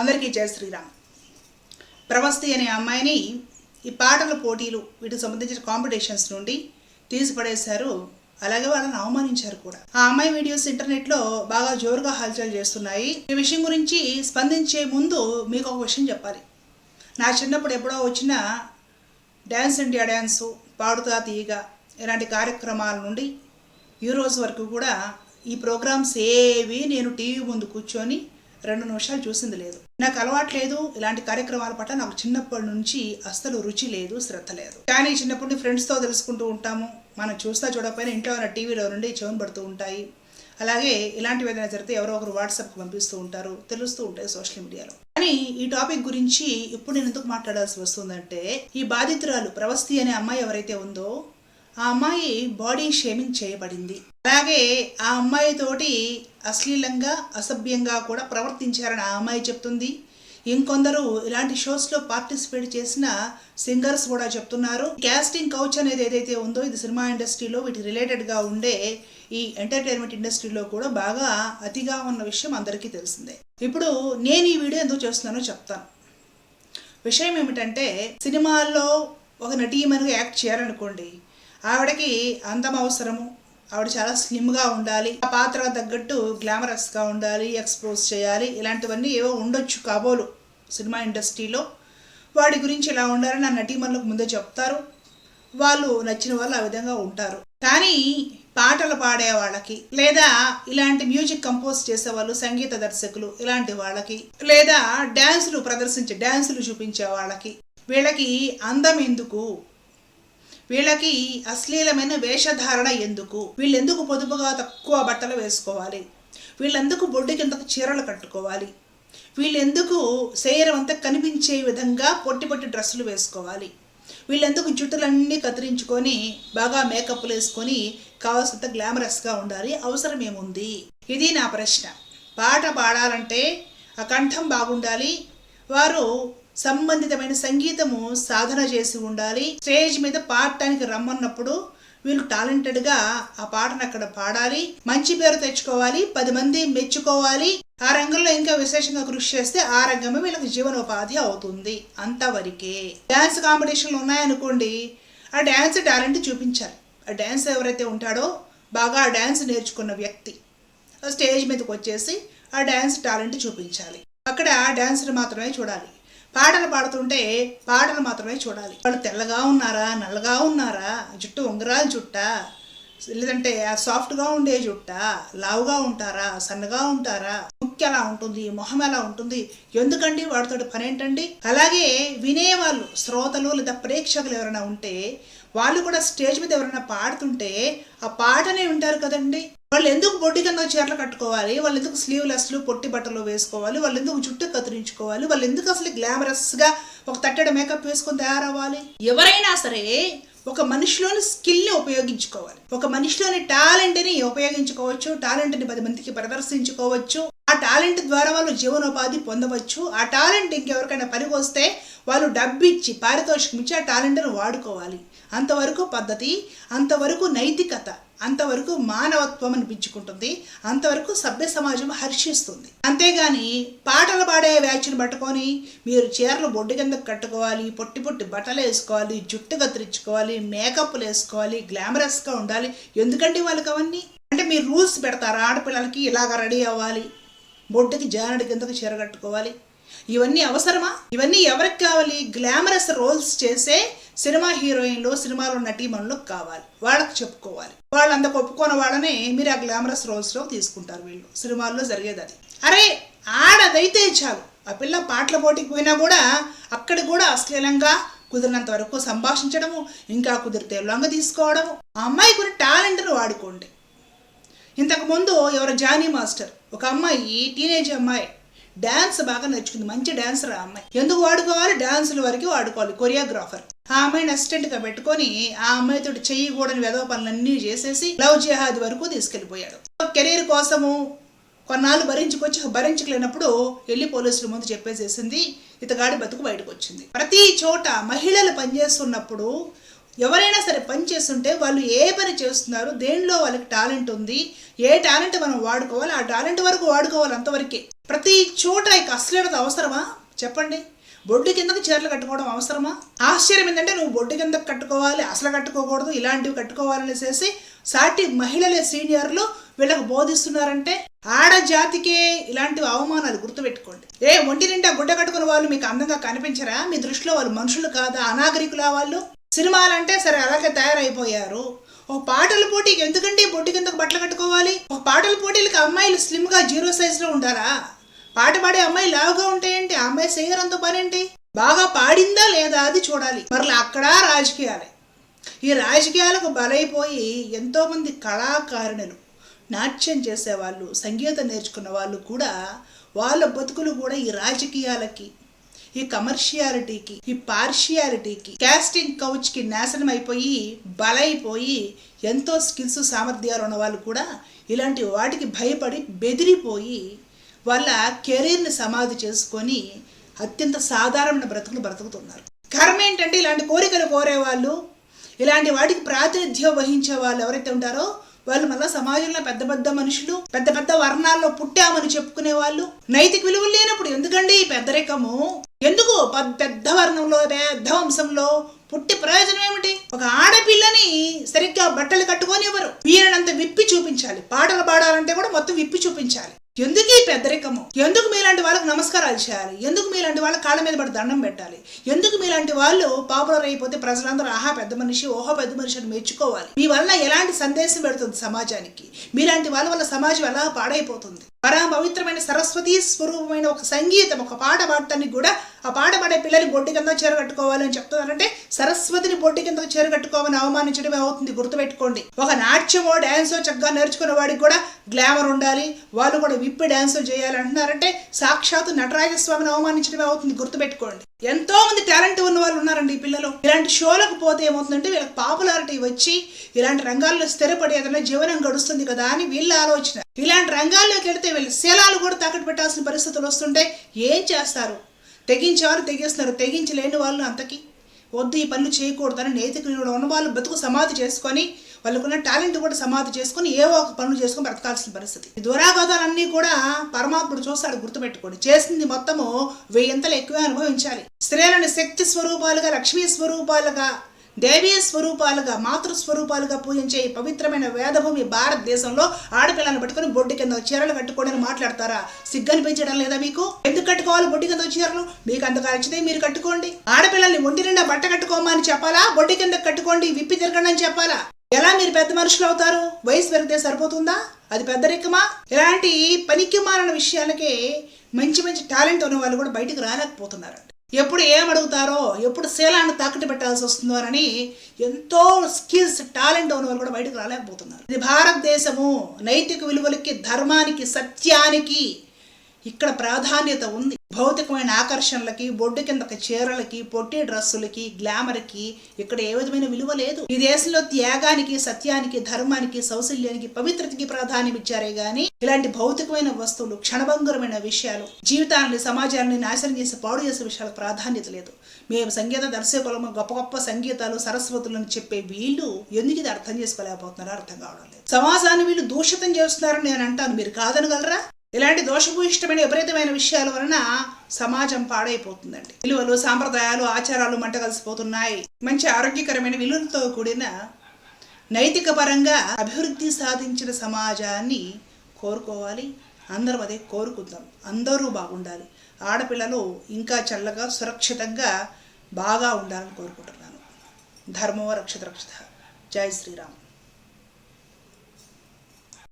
అందరికీ జయ శ్రీరామ్. ప్రవస్తి అనే అమ్మాయిని ఈ పాటల పోటీలు వీటికి సంబంధించిన కాంపిటీషన్స్ నుండి తీసిపడేశారు. అలాగే వాళ్ళని అవమానించారు కూడా. ఆ అమ్మాయి వీడియోస్ ఇంటర్నెట్లో బాగా జోరుగా హల్చల్ చేస్తున్నాయి. ఈ విషయం గురించి స్పందించే ముందు మీకు ఒక విషయం చెప్పాలి. నా చిన్నప్పుడు ఎప్పుడో వచ్చిన డ్యాన్స్ ఇండియా డ్యాన్సు పాడుతా తీయగా ఇలాంటి కార్యక్రమాల నుండి ఈ రోజు వరకు కూడా ఈ ప్రోగ్రామ్స్ ఏవి నేను టీవీ ముందు కూర్చొని రెండు నిమిషాలు చూసింది లేదు. నాకు అలవాటు లేదు ఇలాంటి కార్యక్రమాల పట్ల నాకు చిన్నప్పటి నుంచి అస్సలు రుచి లేదు శ్రద్ధ లేదు. కానీ చిన్నప్పటి ఫ్రెండ్స్తో తెలుసుకుంటూ ఉంటాము. మనం చూస్తా చూడకపోయినా ఇంట్లో ఉన్న టీవీలో నుండి చెవును పడుతూ ఉంటాయి. అలాగే ఇలాంటివి ఏదైనా జరిగితే ఎవరో ఒకరు వాట్సాప్కి పంపిస్తూ ఉంటారు తెలుస్తూ ఉంటాయి సోషల్ మీడియాలో కానీ ఈ టాపిక్ గురించి ఇప్పుడు నేను ఎందుకు మాట్లాడాల్సి వస్తుందంటే ఈ బాధితురాలు ప్రవస్తి అనే అమ్మాయి ఎవరైతే ఉందో ఆ అమ్మాయి బాడీ షేమింగ్ చేయబడింది. అలాగే ఆ అమ్మాయి తోటి అశ్లీలంగా అసభ్యంగా కూడా ప్రవర్తించారని ఆ అమ్మాయి చెప్తుంది. ఇంకొందరు ఇలాంటి షోస్లో పార్టిసిపేట్ చేసిన సింగర్స్ కూడా చెప్తున్నారు. క్యాస్టింగ్ కౌచ్ అనేది ఏదైతే ఉందో ఇది సినిమా ఇండస్ట్రీలో వీటి రిలేటెడ్గా ఉండే ఈ ఎంటర్టైన్మెంట్ ఇండస్ట్రీలో కూడా బాగా అతిగా ఉన్న విషయం అందరికీ తెలిసిందే. ఇప్పుడు నేను ఈ వీడియో ఎందుకు చేస్తున్నానో చెప్తాను. విషయం ఏమిటంటే సినిమాల్లో ఒక నటీమణిగా యాక్ట్ చేయాలనుకోండి ఆవిడకి అందం అవసరము ఆవిడ చాలా స్లిమ్గా ఉండాలి. ఆ పాత్ర తగ్గట్టు గ్లామరస్గా ఉండాలి ఎక్స్పోజ్ చేయాలి. ఇలాంటివన్నీ ఏవో ఉండొచ్చు కాబోలు సినిమా ఇండస్ట్రీలో. వాడి గురించి ఇలా ఉండాలని ఆ నటీమణులకు ముందే చెప్తారు. వాళ్ళు నచ్చిన వాళ్ళు ఆ విధంగా ఉంటారు. కానీ పాటలు పాడే వాళ్ళకి లేదా ఇలాంటి మ్యూజిక్ కంపోజ్ చేసే వాళ్ళు సంగీత దర్శకులు ఇలాంటి వాళ్ళకి లేదా డ్యాన్సులు ప్రదర్శించే డ్యాన్సులు చూపించే వాళ్ళకి వీళ్ళకి అందం ఎందుకు? వీళ్ళకి అశ్లీలమైన వేషధారణ ఎందుకు? వీళ్ళెందుకు పొదుపుగా తక్కువ బట్టలు వేసుకోవాలి? వీళ్ళెందుకు బొడ్డు కిందకు చీరలు కట్టుకోవాలి? వీళ్ళెందుకు శరీరం అంతా కనిపించే విధంగా పొట్టి పొట్టి డ్రెస్సులు వేసుకోవాలి? వీళ్ళెందుకు జుట్టులన్నీ కత్తిరించుకొని బాగా మేకప్లు వేసుకొని కావాల్సినంత గ్లామరస్గా ఉండాలి? అవసరం ఏముంది ఇది నా ప్రశ్న. పాట పాడాలంటే ఆ కంఠం బాగుండాలి. వారు సంబంధితమైన సంగీతము సాధన చేసి ఉండాలి. స్టేజ్ మీద పాడటానికి రమ్మన్నప్పుడు వీళ్ళు టాలెంటెడ్గా ఆ పాటను అక్కడ పాడాలి. మంచి పేరు తెచ్చుకోవాలి. పది మంది మెచ్చుకోవాలి. ఆ రంగంలో ఇంకా విశేషంగా కృషి చేస్తే ఆ రంగమే వీళ్ళకి జీవనోపాధి అవుతుంది అంతవరకే. డ్యాన్స్ కాంపిటీషన్లు ఉన్నాయనుకోండి ఆ డ్యాన్స్ టాలెంట్ చూపించాలి. ఆ డ్యాన్స్ ఎవరైతే ఉంటాడో బాగా ఆ డ్యాన్స్ నేర్చుకున్న వ్యక్తి ఆ స్టేజ్ మీదకి వచ్చేసి ఆ డ్యాన్స్ టాలెంట్ చూపించాలి. అక్కడ డ్యాన్స్ని మాత్రమే చూడాలి. పాటలు పాడుతుంటే పాటలు మాత్రమే చూడాలి. వాళ్ళు తెల్లగా ఉన్నారా నల్లగా ఉన్నారా? జుట్టు ఉంగరాలు జుట్టా? లేదంటే సాఫ్ట్గా ఉండే జుట్ట? లావుగా ఉంటారా? సన్నగా ఉంటారా? ముక్కు ఎలా ఉంటుంది? మొహం ఎలా ఉంటుంది? ఎందుకండి వాడితో పని ఏంటండి అలాగే వినేవాళ్ళు శ్రోతలు లేదా ప్రేక్షకులు ఎవరైనా ఉంటే వాళ్ళు కూడా స్టేజ్ మీద ఎవరైనా పాడుతుంటే ఆ పాటనే వింటారు కదండి. వాళ్ళు ఎందుకు బొడ్డి కింద చీరలు కట్టుకోవాలి? వాళ్ళు ఎందుకు స్లీవ్లెస్లు పొట్టి బట్టలు వేసుకోవాలి? వాళ్ళు ఎందుకు జుట్టు కత్తిరించుకోవాలి? వాళ్ళు ఎందుకు అసలు గ్లామరస్గా ఒక తట్టెడ మేకప్ వేసుకొని తయారవ్వాలి? ఎవరైనా సరే ఒక మనిషిలోని స్కిల్ని ఉపయోగించుకోవాలి. ఒక మనిషిలోని టాలెంట్ని ఉపయోగించుకోవచ్చు. టాలెంట్ని పది మందికి ప్రదర్శించుకోవచ్చు. ఆ టాలెంట్ ద్వారా వాళ్ళు జీవనోపాధి పొందవచ్చు. ఆ టాలెంట్ ఇంకెవరికైనా పనికి వస్తే వాళ్ళు డబ్బిచ్చి పారితోషికం ఇచ్చి ఆ టాలెంట్ను వాడుకోవాలి. అంతవరకు పద్ధతి అంతవరకు నైతికత అంతవరకు మానవత్వం అనిపించుకుంటుంది అంతవరకు సభ్య సమాజం హర్షిస్తుంది. అంతేగాని పాటలు పాడే వ్యాచ్ను పట్టుకొని మీరు చీరలు బొడ్డు కింద కట్టుకోవాలి పొట్టి పొట్టి బట్టలు వేసుకోవాలి జుట్టు కత్తిరించుకోవాలి మేకప్లు వేసుకోవాలి గ్లామరస్గా ఉండాలి. ఎందుకండి వాళ్ళకి అవన్నీ? అంటే మీరు రూల్స్ పెడతారా? ఆడపిల్లలకి ఇలాగ రెడీ అవ్వాలి. బొడ్డుకి జానడి కిందకు చీర కట్టుకోవాలి. ఇవన్నీ అవసరమా? ఇవన్నీ ఎవరికి కావాలి? గ్లామరస్ రోల్స్ చేసే సినిమా హీరోయిన్లు సినిమాలో నటీమణులు కావాలి. వాళ్ళకి చెప్పుకోవాలి. వాళ్ళందరికి ఒప్పుకోని వాళ్ళని మీరు ఆ గ్లామరస్ రోల్స్లో తీసుకుంటారు వీళ్ళు. సినిమాల్లో జరిగేది అది అరే ఆడదైతే చాలు. ఆ పిల్ల పాటల పోటీకి పోయినా కూడా అక్కడ కూడా అశ్లీలంగా కుదిరినంత వరకు సంభాషించడము ఇంకా కుదిరితే లొంగ తీసుకోవడము. ఆ అమ్మాయి కొన్ని టాలెంట్ను వాడుకోండి. ఇంతకుముందు ఎవరు జానీ మాస్టర్ ఒక అమ్మాయి టీనేజ్ అమ్మాయి డ్యాన్స్ బాగా నేర్చుకుంది మంచి డాన్సర్ ఆ అమ్మాయి. ఎందుకు వాడుకోవాలి? డాన్సుల వరకు వాడుకోవాలి. కొరియోగ్రాఫర్ ఆ అమ్మాయిని అసిస్టెంట్గా పెట్టుకొని ఆ అమ్మాయితో చేయకూడని వెధవ పనులన్నీ చేసేసి లవ్ జిహాద్ వరకు తీసుకెళ్ళిపోయాడు. కెరీర్ కోసము కొన్నాళ్ళు భరించుకొచ్చి భరించలేనప్పుడు వెళ్ళి పోలీసుల ముందు చెప్పేసేసింది. ఇతగాడి బతుకు బయటకు వచ్చింది ప్రతి చోట మహిళలు పనిచేస్తున్నప్పుడు ఎవరైనా సరే పని చేస్తుంటే వాళ్ళు ఏ పని చేస్తున్నారు దేనిలో వాళ్ళకి టాలెంట్ ఉంది ఏ టాలెంట్ మనం వాడుకోవాలి ఆ టాలెంట్ వరకు వాడుకోవాలి అంతవరకే. ప్రతి చోట ఇక అసలేనది అవసరమా? చెప్పండి. బొడ్డు కిందకు చీరలు కట్టుకోవడం అవసరమా? ఆశ్చర్యం ఏంటంటే నువ్వు బొడ్డు కిందకు కట్టుకోవాలి అసలు కట్టుకోకూడదు ఇలాంటివి కట్టుకోవాలనేసేసి సాటి మహిళలే సీనియర్లు వీళ్ళకు బోధిస్తున్నారంటే ఆడ జాతికే ఇలాంటి అవమానాలు గుర్తుపెట్టుకోండి. ఏ ఒంటి నిండా గుడ్డ కట్టుకున్న వాళ్ళు మీకు అందంగా కనిపించరా? మీ దృష్టిలో వాళ్ళు మనుషులు కాదా? అనాగరికులా వాళ్ళు? సినిమాలంటే సరే అలాగే తయారైపోయారు. ఒక పాటల పోటీకి ఎందుకంటే బొట్టు కిందకు బట్టలు కట్టుకోవాలి? ఒక పాటల పోటీలకి అమ్మాయిలు స్లిమ్గా జీరో సైజులో ఉంటారా పాట పాడే అమ్మాయి లావుగా ఉంటాయంటే ఆ అమ్మాయి సింగర్ అంత పనేంటి? బాగా పాడిందా లేదా అది చూడాలి. మరలా అక్కడ రాజకీయాలే. ఈ రాజకీయాలకు బలైపోయి ఎంతోమంది కళాకారుణులు నాట్యం చేసేవాళ్ళు సంగీతం నేర్చుకున్న వాళ్ళు కూడా వాళ్ళ బతుకులు కూడా ఈ రాజకీయాలకి ఈ కమర్షియాలిటీకి ఈ పార్షియాలిటీకి కాస్టింగ్ కౌచ్కి నాశనం అయిపోయి బలైపోయి ఎంతో స్కిల్స్ సామర్థ్యాలు ఉన్న వాళ్ళు కూడా ఇలాంటి వాటికి భయపడి బెదిరిపోయి వాళ్ళ కెరీర్ని సమాధి చేసుకొని అత్యంత సాధారణమైన బ్రతుకులు బ్రతుకుతున్నారు. కర్మ ఏంటంటే ఇలాంటి కోరికలు కోరేవాళ్ళు ఇలాంటి వాటికి ప్రాతినిధ్యం వహించే వాళ్ళు ఎవరైతే ఉంటారో వాళ్ళు మళ్ళీ సమాజంలో పెద్ద పెద్ద మనుషులు పెద్ద పెద్ద వర్ణాల్లో పుట్టామని చెప్పుకునే వాళ్ళు నైతిక విలువలు లేనప్పుడు ఎందుకండి ఈ పెద్దరికము? ఎందుకు? పెద్ద వర్ణంలో పెద్ద వంశంలో పుట్టి ప్రయోజనం ఏమిటి? ఒక ఆడపిల్లని సరిగ్గా బట్టలు కట్టుకొని ఎవరు వీరనంత విప్పి చూపించాలి. పాటలు పాడాలంటే కూడా మొత్తం విప్పి చూపించాలి. ఎందుకు ఈ పెద్దరికము ఎందుకు మీలాంటి వాళ్ళకి నమస్కారాలు చేయాలి? ఎందుకు మీలాంటి వాళ్ళ కాళ్ళ మీద పడి దండం పెట్టాలి? ఎందుకు మీలాంటి వాళ్ళు పాపులర్ అయిపోతే ప్రజలందరూ ఆహా పెద్ద మనిషి ఓహో పెద్ద మనిషి అని మెచ్చుకోవాలి? మీ వల్ల ఎలాంటి సందేశం పెడుతుంది సమాజానికి? మీలాంటి వాళ్ళ వల్ల సమాజం ఎలా పాడైపోతుంది? పరమ పవిత్రమైన సరస్వతి స్వరూపమైన ఒక సంగీతం ఒక పాట పాడటానికి కూడా ఆ పాట పాడే పిల్లలు బొడ్డు కింద చీర కట్టుకోవాలని చెప్తున్నారంటే సరస్వతిని బొడ్డు కింద చీర కట్టుకోవాలని అవమానించడమే అవుతుంది గుర్తుపెట్టుకోండి. ఒక నాట్యమో డ్యాన్సో చక్కగా నేర్చుకున్న వాడికి కూడా గ్లామర్ ఉండాలి వాళ్ళు కూడా విప్పి డ్యాన్సులు చేయాలి అంటున్నారంటే సాక్షాత్తు నటరాజ స్వామిని అవమానించడమే అవుతుంది గుర్తుపెట్టుకోండి. ఎంతో మంది టాలెంట్ ఉన్న వాళ్ళు ఉన్నారండి ఈ పిల్లలు. ఇలాంటి షోలకు పోతే ఏమవుతుందంటే వీళ్ళకి పాపులారిటీ వచ్చి ఇలాంటి రంగాల్లో స్థిరపడి ఏదైనా జీవనం గడుస్తుంది కదా అని వీళ్ళ ఆలోచన. ఇలాంటి రంగాల్లోకి వెళితే వీళ్ళ శీలాలు కూడా తాకట్టు పెట్టాల్సిన పరిస్థితులు వస్తుంటే ఏం చేస్తారు? తెగించేవారు తెగిస్తున్నారు. తెగించలేని వాళ్ళు అంతకి వద్దు ఈ పనులు చేయకూడదని నైతిక విలువలు ఉన్న వాళ్ళు బతుకు సమాధి చేసుకొని వాళ్ళకున్న టాలెంట్ కూడా సమాధి చేసుకొని ఏవో ఒక పనులు చేసుకొని బ్రతకాల్సిన పరిస్థితి. దురాగతాలన్నీ కూడా పరమాత్ముడు చూస్తాడు గుర్తుపెట్టుకోండి. చేసింది మొత్తము వెయ్యింతలు ఎక్కువే అనుభవించాలి. స్త్రీలను శక్తి స్వరూపాలుగా లక్ష్మీ స్వరూపాలుగా దేవీ స్వరూపాలుగా మాతృ స్వరూపాలుగా పూజించే ఈ పవిత్రమైన వేదభూమి భారతదేశంలో ఆడపిల్లను పట్టుకొని బొడ్డు కింద చీరలు కట్టుకోవడానికి మాట్లాడతారా? సిగ్గనిపించడం లేదా మీకు? ఎందుకు కట్టుకోవాలి బొడ్డు కింద చీరలు? మీకు అంతగా నచ్చితే మీరు కట్టుకోండి. ఆడపిల్లల్ని ఒంటి నిండా బట్ట కట్టుకోమని చెప్పాలా? బొడ్డు కింద కట్టుకోండి విప్పి తిరగండి అని చెప్పాలా? ఎలా మీరు పెద్ద మనుషులు అవుతారు? వయసు పెరిగితే సరిపోతుందా? అది పెద్దరికమా ఇలాంటి పనికి మారిన విషయాలకే మంచి మంచి టాలెంట్ ఉన్న వాళ్ళు కూడా బయటకు రాలేకపోతున్నారండి ఎప్పుడు ఏం అడుగుతారో ఎప్పుడు శీలాన్ని తాకట్టు పెట్టాల్సి వస్తుందో అని ఎంతో స్కిల్స్ టాలెంట్ ఉన్న వాళ్ళు కూడా బయటకు రాలేకపోతున్నారు. ఇది భారతదేశము నైతిక విలువలకి ధర్మానికి సత్యానికి ఇక్కడ ప్రాధాన్యత ఉంది. భౌతికమైన ఆకర్షణలకి బొడ్డు కిందకి చీరలకి పొట్టి డ్రస్సులకి గ్లామర్కి ఇక్కడ ఏ విధమైన విలువ లేదు. ఈ దేశంలో త్యాగానికి సత్యానికి ధర్మానికి సౌశల్యానికి పవిత్రతకి ప్రాధాన్యం ఇచ్చారే గాని ఇలాంటి భౌతికమైన వస్తువులు క్షణభంగురమైన విషయాలు జీవితాన్ని సమాజాన్ని నాశనం చేసి పాడు చేసే విషయాలకు ప్రాధాన్యత లేదు. మేము సంగీత దర్శకులము గొప్ప గొప్ప సంగీతాలు సరస్వతులను చెప్పే వీళ్ళు ఎందుకు ఇది అర్థం చేసుకోలేకపోతున్నారో అర్థం కావడం లేదు. సమాజాన్ని వీళ్ళు దూషితం చేస్తున్నారని నేను అంటాను. మీరు కాదనగలరా? ఇలాంటి దోషభూయిష్టమైన విపరీతమైన విషయాల వలన సమాజం పాడైపోతుందండి. విలువలు సాంప్రదాయాలు ఆచారాలు మంట కలిసిపోతున్నాయి మంచి ఆరోగ్యకరమైన విలువలతో కూడిన నైతిక పరంగా అభివృద్ధి సాధించిన సమాజాన్ని కోరుకోవాలి. అందరూ అదే కోరుకుందాం. అందరూ బాగుండాలి. ఆడపిల్లలు ఇంకా చల్లగా సురక్షితంగా బాగా ఉండాలని కోరుకుంటున్నాను. ధర్మో రక్షత రక్షత. జై శ్రీరామ్.